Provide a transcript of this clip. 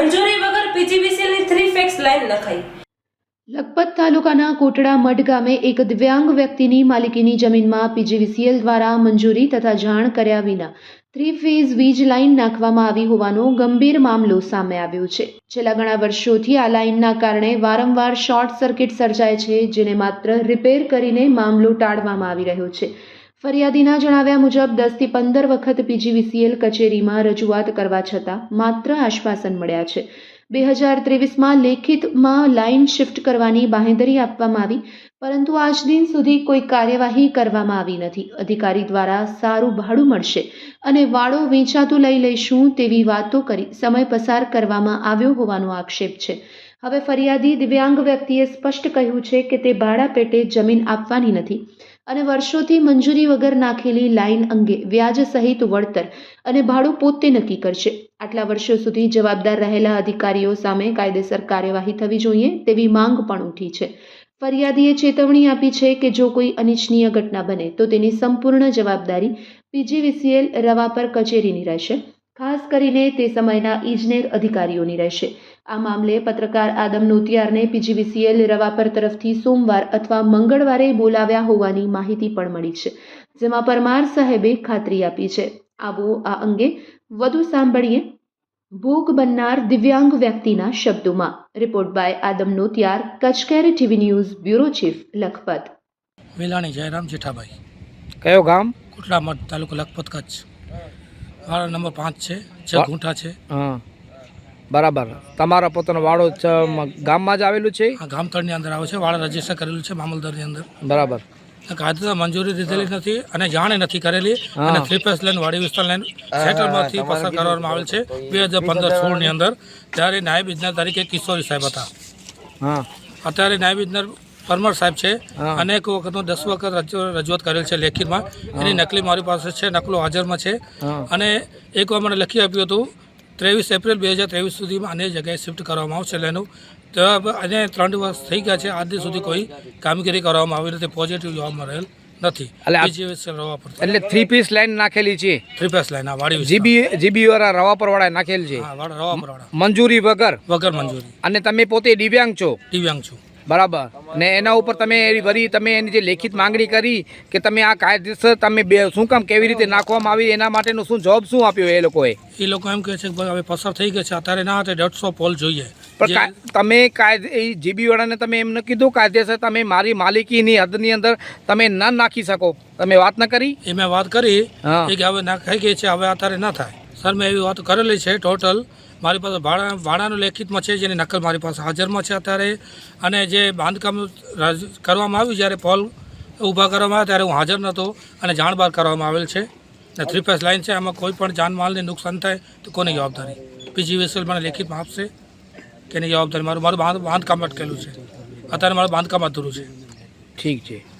મંજૂરી વગર પીજીવીસીએલની three fax line નખાઈ. લખપત તાલુકાના કોટડા મઢ ગામે એક દિવ્યાંગ વ્યક્તિની માલિકીની જમીનમાં પીજીવીસીએલ દ્વારા મંજૂરી તથા જાણ કર્યા વિના થ્રી ફેઝ વીજ લાઇન નાખવામાં આવી હોવાનો ગંભીર મામલો સામે આવ્યો છે. છેલ્લા ઘણા વર્ષોથી આ લાઇનના કારણે વારંવાર શોર્ટ સર્કિટ સર્જાય છે, જેને માત્ર રિપેર કરીને મામલો ટાળવામાં આવી રહ્યો છે. ફરિયાદીના જણાવ્યા મુજબ, દસથી પંદર વખત પીજીવીસીએલ કચેરીમાં રજૂઆત કરવા છતાં માત્ર આશ્વાસન મળ્યા છે. બે હજાર ત્રેવીસમાં લેખિતમાં લાઇન શિફ્ટ કરવાની બાંહેધરી આપવામાં આવી, પરંતુ આજ દિન સુધી કોઈ કાર્યવાહી કરવામાં આવી નથી. અધિકારી દ્વારા સારું ભાડું મળશે અને વાળો વેચાતું લઈ લઈશું તેવી વાતો કરી સમય પસાર કરવામાં આવ્યો હોવાનો આક્ષેપ છે. હવે ફરિયાદી દિવ્યાંગ વ્યક્તિએ સ્પષ્ટ કહ્યું છે કે તે ભાડા પેટે જમીન આપવાની નથી. અને વર્ષોથી મંજૂરી વગર નાખેલી લાઇન અંગે વ્યાજ સહિત વળતર અને ભાડું પોતે નક્કી કરશે. આટલા વર્ષો સુધી જવાબદાર રહેલા અધિકારીઓ સામે કાયદેસર કાર્યવાહી થવી જોઈએ તેવી માંગ પણ ઉઠી છે. ફરિયાદીએ ચેતવણી આપી છે કે જો કોઈ અનિચ્છનીય ઘટના બને તો તેની સંપૂર્ણ જવાબદારી પીજીવીસીએલ રવાપર કચેરીની રહેશે. ખાસ કરીને તે સમયના ઇજનેર અધિકારીઓની રહેશે. આ મામલે પત્રકાર આદમ નોતિયારને પીજીવીસીએલ રવાપર તરફથી સોમવાર અથવા મંગળવારે બોલાવ્યા હોવાની માહિતી પણ મળી છે જેમાં પરમાર સાહેબે ખાતરી આપી છે. આવો આ અંગે વધુ સાંભળીએ ભોગ બનનાર દિવ્યાંગ વ્યક્તિના શબ્દોમાં. Report by Adam Notiyar કચકેર TV news bureau chief Lakhpat. Velani Jayram Jethabhai. કયો ગામ? કુટલામઠ તાલુકો લખપત કચ્છ. વાળા નંબર પાંચ છે છ ઘૂંટા છે. હા. બરાબર. તમારા પોતાનો વાડો ગામમાં જ આવેલું છે? આ ગામતળની અંદર આવે છે. વાળા રજિસ્ટર કરેલું છે મામલદારની અંદર. બરાબર. કાયદેસર મંજૂરી દીધેલી નથી અને જાણે નથી કરેલી. અને થ્રી પેસ લાઈન વાડી વિસ્તાર લાઈન સેટલમાંથી પસાર કરવામાં આવેલ છે. બે હજાર પંદર સોળની અંદર ત્યારે નાયબ ઇજનેર તરીકે કિશોરી સાહેબ હતા. હા. અત્યારે નાયબ ઇજનેર પરમાર સાહેબ છે. અનેક વખત હું દસ વખત રજૂઆત કરેલ છે લેખિતમાં. એની નકલી મારી પાસે છે નકલો હાજરમાં છે. અને એકવાર મને લખી આપ્યું હતું ત્રેવીસ એપ્રિલ બે હજાર ત્રેવીસ સુધીમાં અન્ય જગ્યાએ શિફ્ટ કરવામાં આવશે લેનું. એનું તો અને ત્રણ દિવસ થઈ ગયા છે આજ સુધી કોઈ કામગીરી કરવામાં આવી નથી પોઝિટિવ જોવા મળેલ નથી. એટલે આ- રવા પર. એટલે થ્રી પીસ લાઈન નાખેલી છે. થ્રી પીસ લાઈન વાળી જીબી જીબી વાળા રવા પર વાળા નાખેલ છે મંજૂરી વગર. વગર મંજૂરી. અને તમે પોતે દિવ્યાંગ છો. દિવ્યાંગ છું. બરાબર. ને એના ઉપર તમે વરી તમે એની જે લેખિત માંગણી કરી કે તમે આ કાયદેસર તમે બે શું કામ કેવી રીતે નાખવામાં આવી એના માટેનો શું જવાબ શું આપ્યો એ લોકોએ? એ લોકો એમ કહે છે કે હવે પસાર થઈ ગયા છે અત્યારે ના હતા દોઢસો પોલ જોઈએ. પણ તમે કાયદે એ જીબી તમે એમ ન કીધું કાયદેસર તમે મારી માલિકીની હદની અંદર તમે ના નાખી શકો. તમે વાત ન કરી? એ મેં વાત કરી. કે હવે ના ખાઈ ગઈ છે હવે અત્યારે ના થાય. સર, મેં એવી વાત કરેલી છે ટોટલ મારી પાસે ભાડા, ભાડાનું લેખિતમાં છે, જેની નકલ મારી પાસે હાજરમાં છે અત્યારે. અને જે બાંધકામ કરવામાં આવ્યું જ્યારે પોલ ઊભા કરવામાં આવ્યા ત્યારે હું હાજર નહોતો અને જાણબાર કરવામાં આવેલ છે. ને થ્રી ફેસ લાઈન છે, આમાં કોઈ પણ જાનમાલને નુકસાન થાય તો કોની જવાબદારી? પીજીવીએસએલ મને લેખિતમાં આપશે કે એની જવાબદારી? મારું મારું બાંધ- બાંધકામ અટકેલું છે. અત્યારે મારું બાંધકામ અધૂરું છે. ઠીક છે.